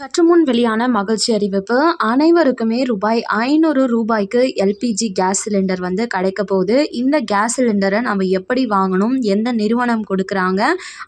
சற்றுமுன் வெளியான மகிழ்ச்சி அறிவிப்பு அனைவருக்குமே ரூபாய் ஐநூறு ரூபாய்க்கு எல்பிஜி கேஸ் சிலிண்டர் வந்து கிடைக்க போகுது. இந்த கேஸ் சிலிண்டரை நம்ம எப்படி வாங்கணும்? எந்த நிறுவனம் கொடுக்குறாங்க?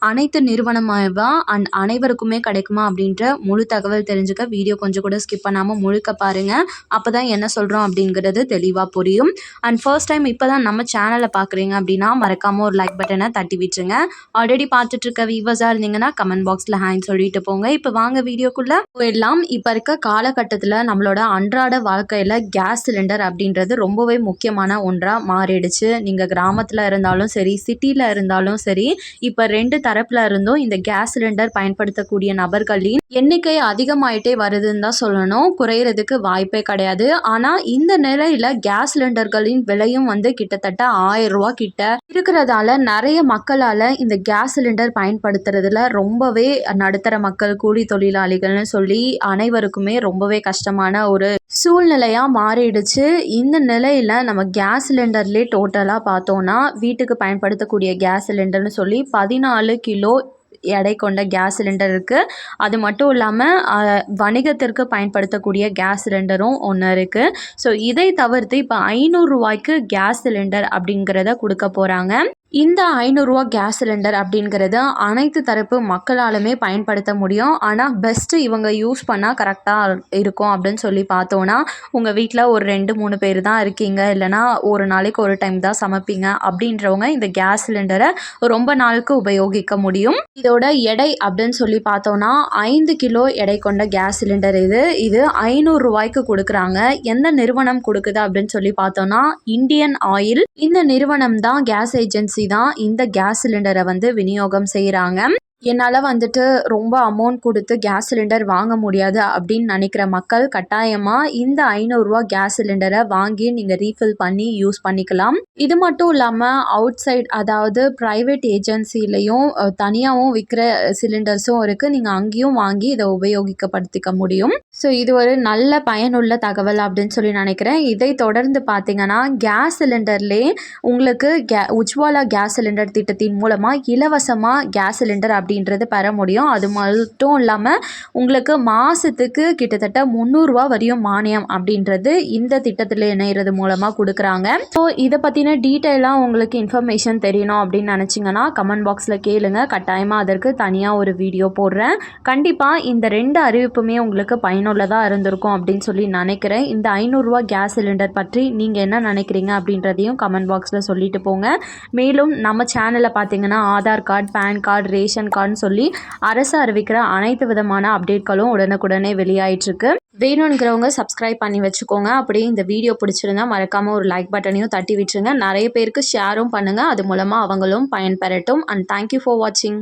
அனைத்து நிறுவனமாகவா அண்ட் அனைவருக்குமே கிடைக்குமா? அப்படின்ற முழு தகவல் தெரிஞ்சுக்க வீடியோ கொஞ்சம் கூட ஸ்கிப் பண்ணாமல் முழுக்க பாருங்கள் அப்போ தான் என்ன சொல்கிறோம் அப்படிங்கிறது தெளிவாக புரியும். அண்ட் ஃபர்ஸ்ட் டைம் இப்போ தான் நம்ம சேனலை பார்க்குறீங்க அப்படின்னா மறக்காமல் ஒரு லைக் பட்டனை தட்டி விட்டுருங்க. ஆல்ரெடி பார்த்துட்ருக்க வியூவர்ஸாக இருந்தீங்கன்னா கமெண்ட் பாக்ஸில் ஹேண்ட் சொல்லிட்டு போங்க. இப்போ வாங்க வீடியோக்குள்ளே. போயிடலாம். இப்போ இருக்க காலகட்டத்தில் நம்மளோட அன்றாட வாழ்க்கையில் கேஸ் சிலிண்டர் அப்படின்றது ரொம்பவே முக்கியமான ஒன்றாக மாறிடுச்சு. நீங்கள் கிராமத்தில் இருந்தாலும் சரி சிட்டியில் இருந்தாலும் சரி இப்போ ரெண்டு தரப்பில் இருந்தும் இந்த கேஸ் சிலிண்டர் பயன்படுத்தக்கூடிய நபர்களின் எண்ணிக்கை அதிகமாயிட்டே வருதுன்னு தான் சொல்லணும். குறையிறதுக்கு வாய்ப்பே கிடையாது. ஆனால் இந்த நிலையில் கேஸ் சிலிண்டர்களின் விலையும் வந்து கிட்டத்தட்ட ஆயிரம் ரூபா கிட்ட இருக்கிறதால நிறைய மக்களால் இந்த கேஸ் சிலிண்டர் பயன்படுத்துறதுல ரொம்பவே நடுத்தர மக்கள் கூலி தொழிலாளிகள்னு சொல்லி அனைவருக்குமே ரொம்பவே கஷ்டமான ஒரு சூழ்நிலையாக மாறிடுச்சு. இந்த நிலையில் நம்ம கேஸ் சிலிண்டர்லேயே டோட்டலாக பார்த்தோன்னா வீட்டுக்கு பயன்படுத்தக்கூடிய கேஸ் சிலிண்டர்னு சொல்லி பதினாலு கிலோ எடை கொண்ட கேஸ் சிலிண்டர் இருக்குது அது மட்டும் இல்லாமல் வணிகத்திற்கு பயன்படுத்தக்கூடிய கேஸ் சிலிண்டரும் ஒன்று இருக்குது ஸோ இதை தவிர்த்து இப்போ ஐநூறுரூவாய்க்கு கேஸ் சிலிண்டர் அப்படிங்கிறத கொடுக்க போகிறாங்க இந்த ஐநூறுரூவா கேஸ் சிலிண்டர் அப்படிங்கிறது அனைத்து தரப்பு மக்களாலுமே பயன்படுத்த முடியும். ஆனால் பெஸ்ட்டு இவங்க யூஸ் பண்ணால் கரெக்டாக இருக்கும் அப்படின்னு சொல்லி பார்த்தோன்னா உங்கள் வீட்டில் ஒரு ரெண்டு மூணு பேர் தான் இருக்கீங்க. இல்லைனா ஒரு நாளைக்கு ஒரு டைம் தான் சமைப்பீங்க அப்படின்றவங்க இந்த கேஸ் சிலிண்டரை ரொம்ப நாளுக்கு உபயோகிக்க முடியும். இதோட எடை அப்படின்னு சொல்லி பார்த்தோன்னா ஐந்து கிலோ எடை கொண்ட கேஸ் சிலிண்டர் இது. இது ஐநூறுரூவாய்க்கு கொடுக்குறாங்க. எந்த நிறுவனம் கொடுக்குது அப்படின்னு சொல்லி பார்த்தோன்னா இந்தியன் ஆயில். இந்த நிறுவனம் தான் கேஸ் ஏஜென்சி தான் இந்த கேஸ் சிலிண்டரை வந்து விநியோகம் செய்கிறாங்க என்னால் வந்துட்டு ரொம்ப அமௌண்ட் கொடுத்து கேஸ் சிலிண்டர் வாங்க முடியாது அப்படின்னு நினைக்கிற மக்கள் கட்டாயமாக இந்த ஐநூறுரூவா கேஸ் சிலிண்டரை வாங்கி நீங்கள் ரீஃபில் பண்ணி யூஸ் பண்ணிக்கலாம். இது மட்டும் இல்லாமல் அவுட் சைட் அதாவது ப்ரைவேட் ஏஜென்சிலையும் தனியாகவும் விற்கிற சிலிண்டர்ஸும் இருக்குது நீங்கள் அங்கேயும் வாங்கி இதை உபயோகிக்கப்படுத்திக்க முடியும். ஸோ இது ஒரு நல்ல பயனுள்ள தகவல் அப்படின்னு சொல்லி நினைக்கிறேன். இதை தொடர்ந்து பார்த்தீங்கன்னா கேஸ் சிலிண்டர்லேயே உங்களுக்கு கே உஜ்வாலா கேஸ் சிலிண்டர் திட்டத்தின் மூலமாக இலவசமாக கேஸ் சிலிண்டர் அப்படி அப்படின்றது பெற முடியும். அது மட்டும் இல்லாமல் உங்களுக்கு மாதத்துக்கு கிட்டத்தட்ட முந்நூறுரூவா வரையும் மானியம் அப்படின்றது இந்த திட்டத்தில் இணைகிறது மூலமாக கொடுக்குறாங்க. ஸோ இதை பற்றின டீட்டெயிலாக உங்களுக்கு இன்ஃபர்மேஷன் தெரியணும் அப்படின்னு நினச்சிங்கன்னா கமெண்ட் பாக்ஸில் கேளுங்க. கட்டாயமாக அதற்கு தனியாக ஒரு வீடியோ போடுறேன். கண்டிப்பாக இந்த ரெண்டு அறிவிப்புமே உங்களுக்கு பயனுள்ளதாக இருந்திருக்கும் அப்படின்னு சொல்லி நினைக்கிறேன். இந்த ஐநூறுரூவா கேஸ் சிலிண்டர் பற்றி நீங்கள் என்ன நினைக்கிறீங்க அப்படின்றதையும் கமெண்ட் பாக்ஸில் சொல்லிட்டு போங்க. மேலும் நம்ம சேனலில் பார்த்தீங்கன்னா Aadhaar card PAN card ration card இருக்கான்னு சொல்லி அரசு அறிவிக்கிற அனைத்து விதமான அப்டேட்களும் உடனுக்குடனே வெளியாயிட்டிருக்கு. வேணுங்கிறவங்க சப்ஸ்கிரைப் பண்ணி வச்சுக்கோங்க. அப்படியே இந்த வீடியோ பிடிச்சிருந்தா மறக்காமல் ஒரு லைக் பட்டனையும் தட்டி விட்டுருங்க. நிறைய பேருக்கு ஷேரும் பண்ணுங்கள் அது மூலமாக அவங்களும் பயன்பெறட்டும். அண்ட் தேங்க்யூ ஃபார் வாட்சிங்